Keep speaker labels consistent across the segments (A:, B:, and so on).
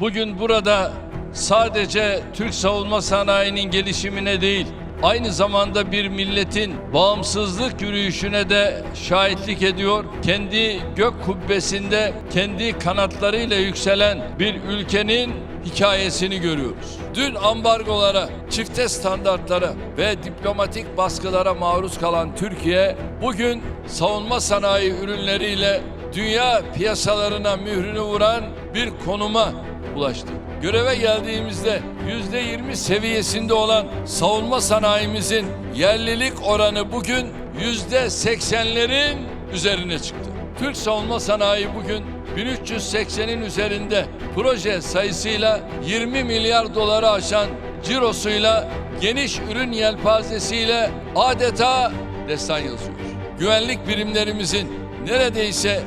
A: bugün burada sadece Türk savunma sanayinin gelişimine değil, aynı zamanda bir milletin bağımsızlık yürüyüşüne de şahitlik ediyor. Kendi gök kubbesinde kendi kanatlarıyla yükselen bir ülkenin hikayesini görüyoruz. Dün ambargolara, çifte standartlara ve diplomatik baskılara maruz kalan Türkiye bugün savunma sanayi ürünleriyle dünya piyasalarına mührünü vuran bir konuma ulaştı. Göreve geldiğimizde yüzde yirmi seviyesinde olan savunma sanayimizin yerlilik oranı bugün yüzde seksenlerin üzerine çıktı. Türk savunma sanayi bugün 1380'in üzerinde proje sayısıyla 20 milyar doları aşan cirosuyla geniş ürün yelpazesiyle adeta destan yazıyor. Güvenlik birimlerimizin neredeyse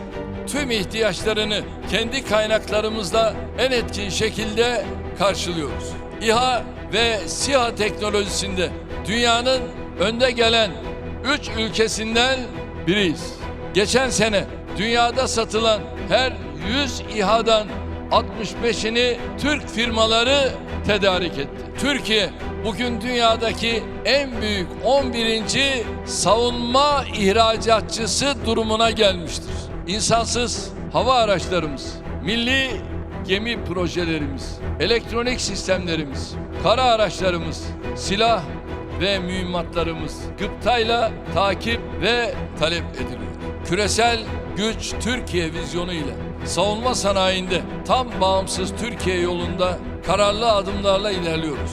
A: tüm ihtiyaçlarını kendi kaynaklarımızla en etkin şekilde karşılıyoruz. İHA ve SİHA teknolojisinde dünyanın önde gelen 3 ülkesinden biriyiz. Geçen sene dünyada satılan her 100 İHA'dan 65'ini Türk firmaları tedarik etti. Türkiye bugün dünyadaki en büyük 11. savunma ihracatçısı durumuna gelmiştir. İnsansız hava araçlarımız, milli gemi projelerimiz, elektronik sistemlerimiz, kara araçlarımız, silah ve mühimmatlarımız gıptayla takip ve talep ediliyor. Küresel güç Türkiye vizyonu ile savunma sanayinde tam bağımsız Türkiye yolunda kararlı adımlarla ilerliyoruz.